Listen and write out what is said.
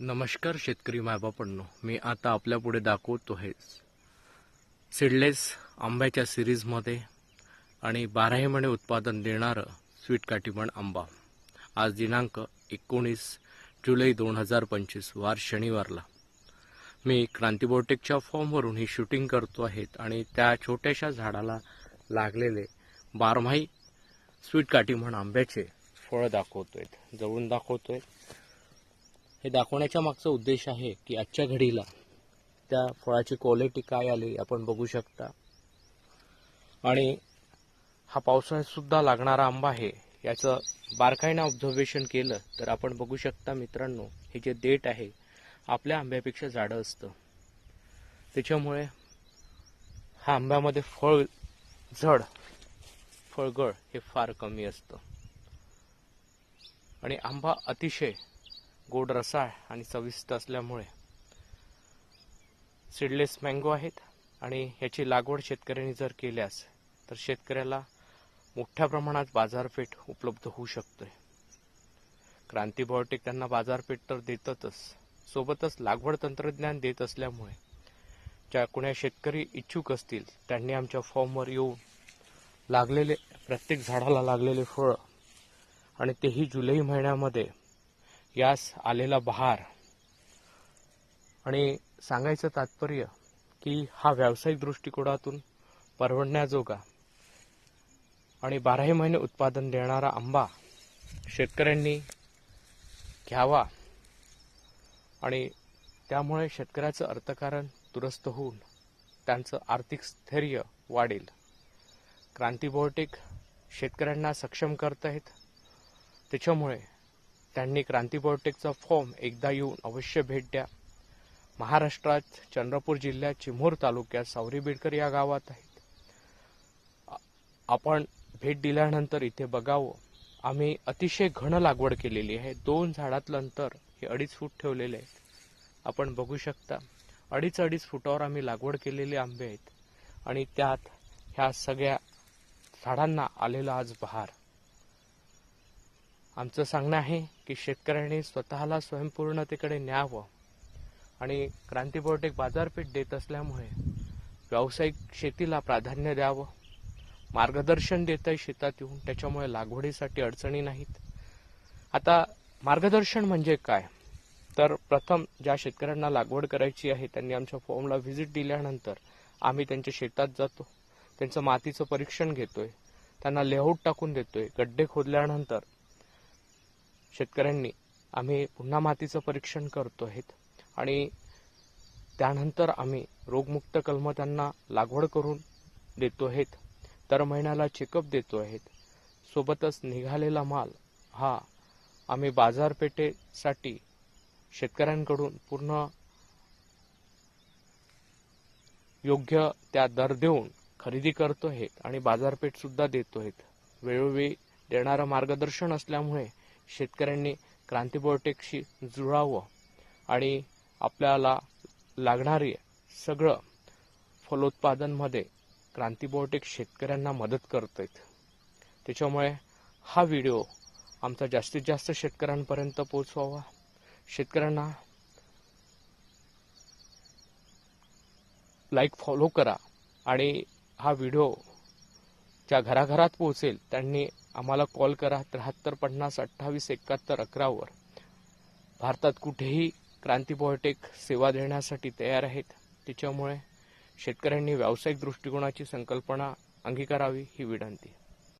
नमस्कार शेतकरी मायबापांनो मी आता आपल्यापुढे दाखवतो आहे सीडलेस आंब्याच्या सिरीजमध्ये आणि बाराही महिने उत्पादन देणारं स्वीट काटीमण आंबा. आज दिनांक एकोणीस जुलै दोन हजार पंचवीस वार शनिवारला. मी क्रांतिबोटेकच्या फॉर्मवरून ही शूटिंग करतो आहेत आणि त्या छोट्याशा झाडाला लागलेले बारमाही स्वीट काठीमण आंब्याचे फळं दाखवतो आहेत जवळून आहे हे दाखवण्याच्या मागचा उद्देश आहे की आजच्या घडीला त्या फळाची क्वालिटी काय आली आपण बघू शकता. आणि हा पावसाळ्यात सुद्धा लागणारा आंबा आहे याचं बारकाईनं ऑब्झर्वेशन केलं तर आपण बघू शकता मित्रांनो हे जे देठ आहे आपल्या आंब्यापेक्षा जाडं असतं. त्याच्यामुळे हा आंब्यामध्ये फळ झड फळगळ हे फार कमी असतं. आणि आंबा अतिशय गोड रसाळ आणि चविष्ट असल्यामुळे. सीडलेस मँगो आहेत आणि याची लागवड शेतकऱ्यांनी जर केल्यास तर शेतकऱ्याला मोठ्या प्रमाणात बाजारपेठ उपलब्ध होऊ शकते. क्रांती बायोटेक त्यांना बाजारपेठ तर देतातच सोबतच लागवड तंत्रज्ञान देत असल्यामुळे. ज्या कुण्या शेतकरी इच्छुक असतील त्यांनी आमच्या फॉर्मवर येऊन लागलेले प्रत्येक झाडाला लागलेले फळं आणि तेही जुलै महिन्यामध्ये यास आलेला बहार. आणि सांगायचं तात्पर्य की हा व्यावसायिक दृष्टिकोनातून परवडण्याजोगा आणि बाराही महिने उत्पादन देणारा आंबा शेतकऱ्यांनी घ्यावा आणि त्यामुळे शेतकऱ्याचं अर्थकारण दुरुस्त होऊन त्यांचं आर्थिक स्थैर्य वाढेल. क्रांती शेतकऱ्यांना सक्षम करत आहेत त्याच्यामुळे त्यांनी क्रांती बायोटेकचा फॉर्म एकदा येऊन अवश्य भेट द्या. महाराष्ट्रात चंद्रपूर जिल्ह्यात चिमूर तालुक्यात सावरी बिडकर या गावात आहेत. आपण भेट दिल्यानंतर इथे बघावं. आम्ही अतिशय घन लागवड केलेली आहे. दोन झाडातलं अंतर हे अडीच फूट ठेवलेले आहेत. आपण बघू शकता अडीच अडीच फुटावर आम्ही लागवड केलेले आंबे आहेत. आणि त्यात ह्या सगळ्या झाडांना आलेला आज बहार. आमचं सांगणं आहे की शेतकऱ्यांनी स्वतःला स्वयंपूर्णतेकडे न्यावं. आणि क्रांती एक बाजारपेठ देत असल्यामुळे व्यावसायिक शेतीला प्राधान्य द्यावं. मार्गदर्शन देत आहे शेतात येऊन त्याच्यामुळे लागवडीसाठी अडचणी नाहीत. आता मार्गदर्शन म्हणजे काय? तर प्रथम ज्या शेतकऱ्यांना लागवड करायची आहे त्यांनी आमच्या फॉर्मला व्हिजिट दिल्यानंतर आम्ही त्यांच्या शेतात जातो. त्यांचं मातीचं परीक्षण घेतोय. त्यांना लेआउट टाकून देतोय. गड्डे खोदल्यानंतर शेतकऱ्यांनी आम्ही पुन्हा मातीचं परीक्षण करतो आहेत आणि त्यानंतर आम्ही रोगमुक्त कलम त्यांना लागवड करून देतो आहेत दर महिन्याला चेकअप देतो आहेत सोबतच निघालेला माल हा आम्ही बाजारपेठेसाठी शेतकऱ्यांकडून पूर्ण योग्य त्या दर देऊन खरेदी करतो आहेत आणि बाजारपेठ सुद्धा देतो आहेत वेळोवेळी देणारं मार्गदर्शन असल्यामुळे शेतकऱ्यांनी क्रांतीबोटेकशी जुळावं आणि आपल्याला लागणारे सगळं फलोत्पादनमध्ये क्रांतीबोटेक शेतकऱ्यांना मदत करत आहेत त्याच्यामुळे हा व्हिडिओ आमचा जास्तीत जास्त शेतकऱ्यांपर्यंत पोहोचवावा. शेतकऱ्यांना लाईक फॉलो करा आणि हा व्हिडिओ ज्या घराघरात पोहोचेल त्यांनी आम्हाला कॉल करा त्र्याहत्तर पन्नास अठ्ठावीस एकाहत्तर अकरावर भारतात कुठेही क्रांती बॉयटेक सेवा देण्यासाठी तयार आहेत. त्याच्यामुळे शेतकऱ्यांनी व्यावसायिक दृष्टिकोनाची संकल्पना अंगीकारावी ही विनंती.